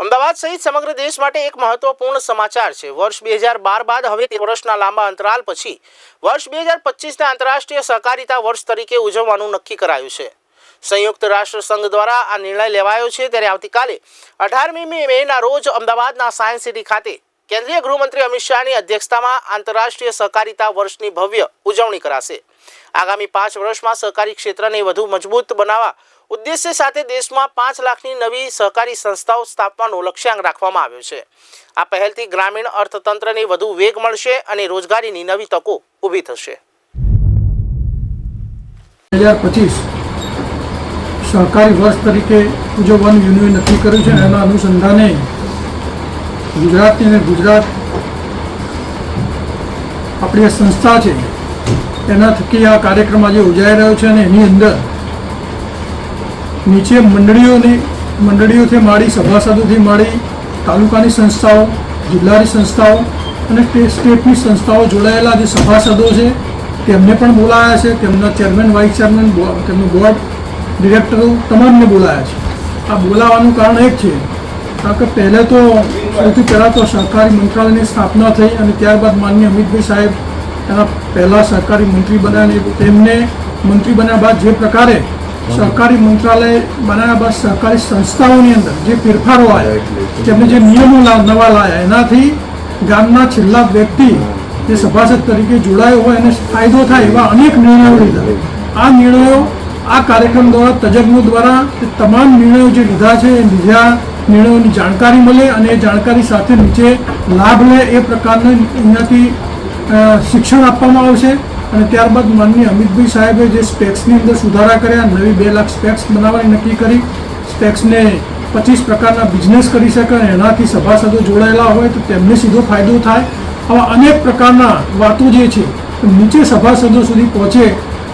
અમદાવાદ સહિત સમગ્ર દેશ માટે એક મહત્વપૂર્ણ સમાચાર છે. વર્ષ બે હજાર બાર બાદ હવે તે વર્ષના લાંબા અંતરાલ પછી વર્ષ બે હજાર પચીસને આંતરરાષ્ટ્રીય સહકારિતા વર્ષ તરીકે ઉજવવાનું નક્કી કરાયું છે. સંયુક્ત રાષ્ટ્ર સંઘ દ્વારા આ નિર્ણય લેવાયો છે ત્યારે આવતીકાલે અઢારમી મેના રોજ અમદાવાદના સાયન્સ સિટી ખાતે કેન્દ્રીય ગૃહમંત્રી અમિત શાહની અધ્યક્ષતામાં આંતરરાષ્ટ્રીય સહકારિતા વર્ષની ભવ્ય ઉજવણી કરાશે. આગામી પાંચ વર્ષમાં સહકારી ક્ષેત્રને વધુ મજબૂત બનાવવા ઉદ્દેશ્ય સાથે દેશમાં પાંચ લાખની નવી સહકારી સંસ્થાઓ સ્થાપવાનો લક્ષ્યાંક રાખવામાં આવ્યો છે. આ પહેલથી ગ્રામીણ અર્થતંત્રને વધુ વેગ મળશે અને રોજગારીની નવી તકો ઊભી થશે. બે હજાર પચીસ સહકારી વર્ષ તરીકે ઉજવવાનું યુનિયન નક્કી કર્યું છે, એના અનુસંધાને ગુજરાતની અને ગુજરાત આપણી સંસ્થા છે, એના થકી આ કાર્યક્રમ આજે ઉજાઈ રહ્યો છે અને એની અંદર નીચે મંડળીઓની મંડળીઓથી માંડી સભાસદોથી માંડી તાલુકાની સંસ્થાઓ, જિલ્લાની સંસ્થાઓ અને સ્ટેટની સંસ્થાઓ જોડાયેલા જે સભાસદો છે, તેમને પણ બોલાયા છે. તેમના ચેરમેન, વાઇસ ચેરમેન તેમનું બોર્ડ ડિરેક્ટરો તમામને બોલાયા છે. આ બોલાવાનું કારણ એક છે, કારણ કે પહેલે તો સૌથી પહેલાં તો સહકારી મંત્રાલયની સ્થાપના થઈ અને ત્યારબાદ માનનીય અમિતભાઈ સાહેબ એના પહેલાં સહકારી મંત્રી બન્યા તેમને મંત્રી બન્યા બાદ જે પ્રકારે સહકારી મંત્રાલય બનાવ્યા બાદ સહકારી સંસ્થાઓની અંદર જે ફેરફારો આવ્યા તેમને જે નિયમો નવા લાયા એનાથી ગામના છેલ્લા વ્યક્તિ જે સભાસદ તરીકે જોડાયો હોય એને ફાયદો થાય એવા અનેક નિર્ણયો લીધા. આ નિર્ણયો આ કાર્યક્રમ દ્વારા તજજ્ઞો દ્વારા તમામ નિર્ણયો જે લીધા છે એ લીધા નિર્ણયોની જાણકારી મળે અને એ જાણકારી સાથે નીચે લાભ લે એ પ્રકારનું અહીંયાથી શિક્ષણ આપવામાં આવશે. અને ત્યારબાદ માનનીય અમિતભાઈ સાહેબે જે સ્પેક્સની અંદર સુધારા કર્યા, નવી બે લાખ સ્પેક્સ બનાવવાની નક્કી કરી. સ્પેક્સને પચીસ પ્રકારના બિઝનેસ કરી શકે અને એનાથી સભાસદો જોડાયેલા હોય તો તેમને સીધો ફાયદો થાય. આવા અનેક પ્રકારના વાતો જે છે નીચે સભાસદો સુધી પહોંચે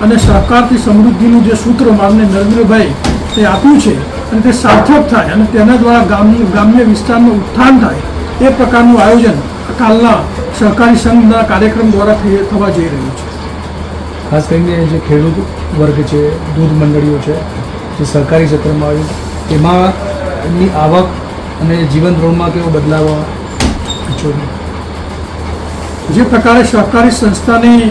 અને સહકારથી સમૃદ્ધિનું જે સૂત્ર માનને નરેન્દ્રભાઈ તે આપ્યું છે અને તે સાર્થક થાય અને તેના દ્વારા ગામ ગ્રામ્ય વિસ્તારનું ઉત્થાન થાય, એ પ્રકારનું આયોજન કાલના સહકારી સંઘના કાર્યક્રમ દ્વારા થવા જઈ રહ્યું છે. ખાસ કરીને જે ખેડૂત વર્ગ છે, દૂધ મંડળીઓ છે, જે સરકારી ક્ષેત્રમાં આવ્યું તેમાં એમની આવક અને જીવન ધોરણમાં કેવો બદલાવ ઈચ્છો? જે પ્રકારે સહકારી સંસ્થાની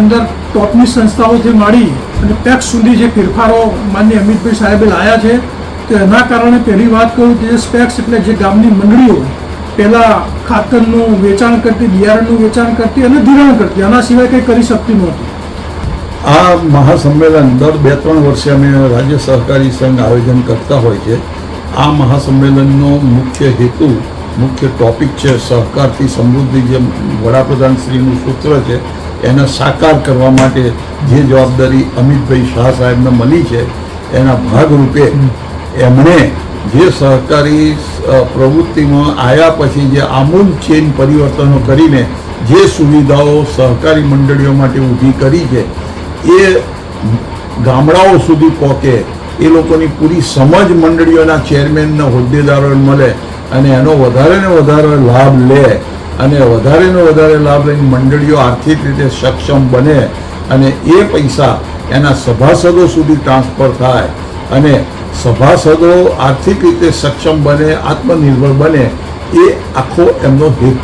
અંદર ટોપની સંસ્થાઓથી મળી અને પેક્સ સુધી જે ફેરફારો માન્ય અમિતભાઈ સાહેબે લાયા છે, તો એના કારણે પહેલી વાત કરું જે સ્પેક્સ એટલે જે ગામની મંડળીઓ, પહેલાં ખાતરનું વેચાણ કરતી, બિયારણનું વેચાણ કરતી અને ધિરાણ કરતી, આના સિવાય કંઈ કરી શકતી નહોતી આ મહાસંમેલન દર બે ત્રણ વર્ષે અમે રાજ્ય સહકારી સંઘ આયોજન કરતા હોય છે. આ મહાસંમેલનનો મુખ્ય હેતુ, મુખ્ય ટોપિક છે સહકારથી સમૃદ્ધિ જે વડાપ્રધાનશ્રીનું સૂત્ર છે, એને સાકાર કરવા માટે જે જવાબદારી અમિતભાઈ શાહ સાહેબને મળી છે, એના ભાગરૂપે એમણે જે સહકારી પ્રવૃત્તિમાં આવ્યા પછી જે આમૂલ ચેન પરિવર્તનો કરીને જે સુવિધાઓ સહકારી મંડળીઓ માટે ઊભી કરી છે એ ગામડાઓ સુધી પહોંચે, એ લોકોની પૂરી સમજ મંડળીઓના ચેરમેનના, હોદ્દેદારોને મળે અને એનો વધારે ને વધારે લાભ લે અને વધારે ને વધારે લાભ લઈને મંડળીઓ આર્થિક રીતે સક્ષમ બને અને એ પૈસા એના સભાસદો સુધી ટ્રાન્સફર થાય અને સભાસદો આર્થિક રીતે સક્ષમ બને, આત્મનિર્ભર બને, એ આખો એમનો હેતુ